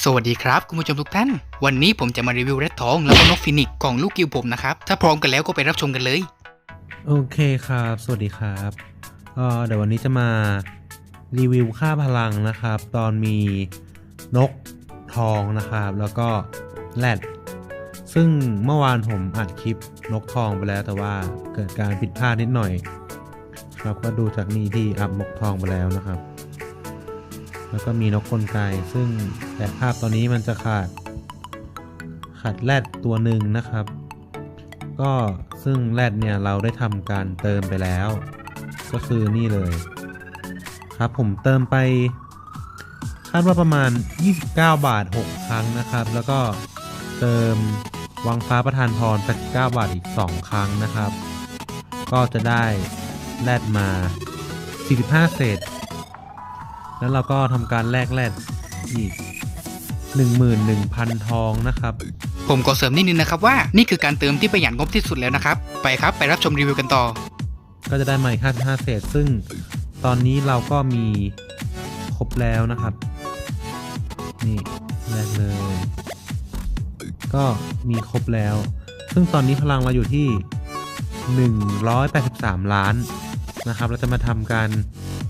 สวัสดีครับ คุณผู้ชมทุกท่าน วันนี้ผมจะมารีวิวแรดทองแล้วก็นกฟินิกซ์ของลูกกิวผมนะครับ ถ้าพร้อมกันแล้วก็ไปรับชมกันเลย โอเคครับ สวัสดีครับเอ่อเดี๋ยววันนี้จะมารีวิวค่าพลังนะครับ ตอนมีนกทองนะครับ แล้วก็แรดซึ่งเมื่อวานผมอัดคลิปนกทองไปแล้วแต่ว่าเกิดการผิดพลาดนิดหน่อย ครับก็ดูจากนี่ที่อัพนกทองไปแล้วนะครับ แล้วก็มีนกกลไกซึ่งแต่ภาพตอนนี้มันจะขาด ขาดแรดตัวหนึ่งนะครับ ก็ซึ่งแรดเนี่ยเราได้ทำการเติมไปแล้ว ก็คือนี่เลย ครับผมเติมไป คาดว่าประมาณ 29 บาท 6 ครั้งนะครับ แล้วก็เติมวังฟ้าประทานพร89บาทอีก 2 ครั้งนะครับ ก็จะได้แรดมา 45 เศษ แล้วเราก็ทำการแลกแรดอีก 11,000 ทองนะครับ ผมขอเสริมนิดนึงนะครับว่านี่คือการเติมที่ประหยัดงบที่สุดแล้วนะครับ ไปครับไปรับชมรีวิวกันต่อ ก็จะได้มาอีก55เศษ ซึ่งตอนนี้เราก็มีครบแล้วนะครับ นี่แรกเลย ก็มีครบแล้ว ซึ่งตอนนี้พลังเราอยู่ที่ 183 ล้านนะครับ เราจะมาทำการ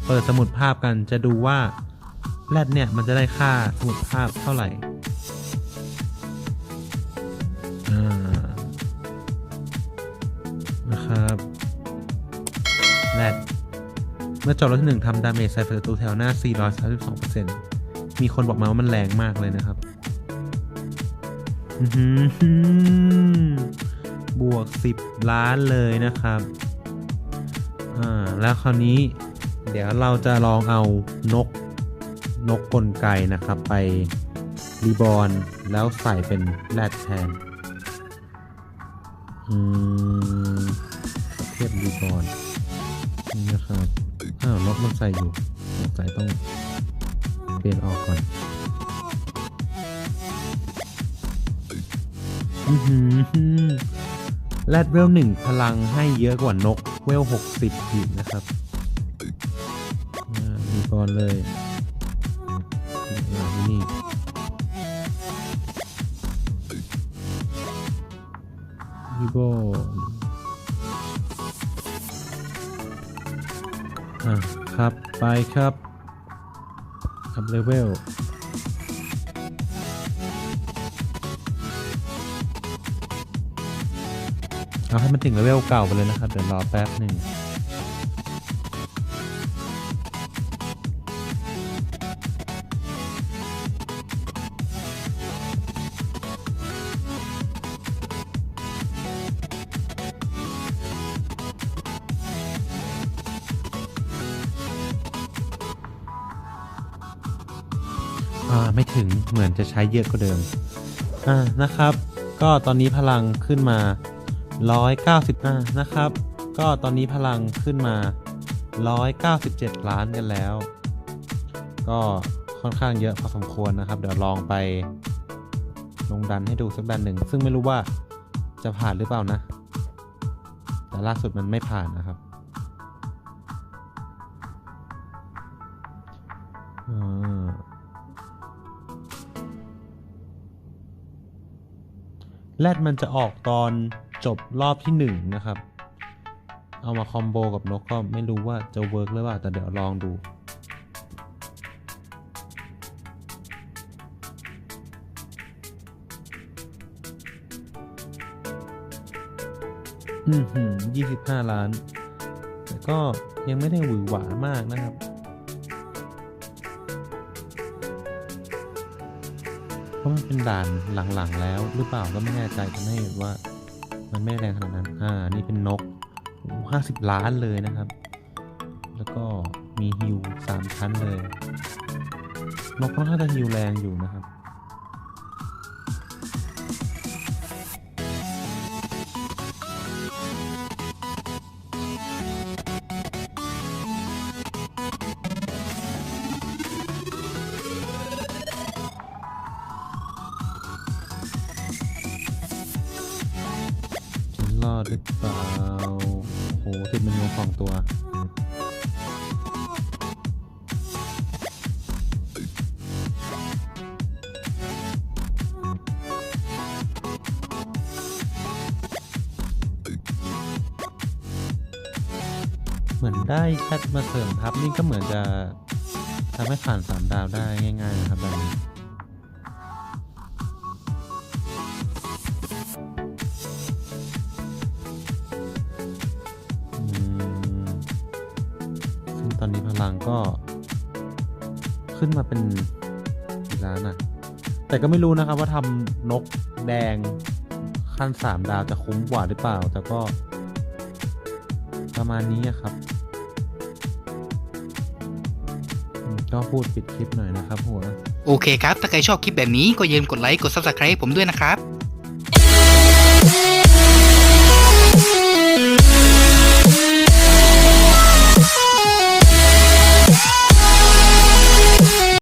เปิดสมุดภาพกันจะดูว่าแรดเนี่ยมันจะได้ค่าสมุดภาพเท่าไหร่อ่านะครับแรดเมื่อจบรอบที่หนึ่งทำดาเมจใส่ศัตรูแถวหน้า 432%มีคนบอกมาว่ามันแรงมากเลยนะครับอื้อหือบวก 10 ล้านเลยนะครับ อ่า แล้วคราวนี้ เดี๋ยวเราจะลองเอานกนกกลไกนะครับ ไปรีบอนแล้วใส่เป็นแรดแทนอืมเทียบรีบอนนี่นะครับอ้าวนกมันใส่อยู่สงสัยต้องเปลี่ยนออกก่อนแรดเวลหนึ่งพลังให้เยอะกว่านกเวลหกสิบอีกนะครับ อนเลยอ่านี่วีโบอะครับ ไปครับอัพเลเวลเอาให้มันถึงเลเวลเก่าไปเลยนะครับ เดี๋ยวรอแป๊บหนึ่ง อ่าไม่ถึงเหมือนจะใช้เยอะกว่าเดิมอ่านะครับ ก็ตอนนี้พลังขึ้นมา 195นะครับ ก็ตอนนี้พลังขึ้นมา 197 ล้านกันแล้ว ก็ค่อนข้างเยอะพอสมควรนะครับ เดี๋ยวลองไปลงดันให้ดูสักดันหนึ่ง ซึ่งไม่รู้ว่าจะผ่านหรือเปล่านะ แต่ล่าสุดมันไม่ผ่านนะครับอ่า แรดมันจะออกตอนจบรอบที่หนึ่งนะครับ เอามาคอมโบกับนกก็ไม่รู้ว่าจะเวิร์กหรือเปล่า แต่เดี๋ยวลองดูอืมหืมยี่สิบห้าล้าน แต่ก็ยังไม่ได้หวือหวามากนะครับ เพราะมันเป็นด่านหลังๆแล้ว หรือเปล่าก็ไม่แน่ใจทำให้ว่า มันไม่แรงขนาดนั้น อ่า นี่เป็นนกห้าสิบล้านเลยนะครับ แล้วก็มีฮิวสามชั้นเลย นกค่อนข้างจะฮิวแรงอยู่นะครับ หรือเปล่าโหติดมนูของตัวเหมือนได้แคทมาเสริมทับนี่ก็เหมือนจะทำให้ผ่านสามดาวได้ง่ายๆนะครับแบบนี้ ตอนนี้พลังก็ขึ้นมาเป็นกี่ล้านอะแต่ก็ไม่รู้นะครับว่าทำนกแดงขั้นสามดาวจะคุ้มกว่าหรือเปล่า แต่ก็ ประมาณนี้ครับก็พูดปิดคลิปหน่อยนะครับหัว โอเคครับ ถ้าใครชอบคลิปแบบนี้ก็อย่าลืมกดไลค์ กด subscribe ผมด้วยนะครับ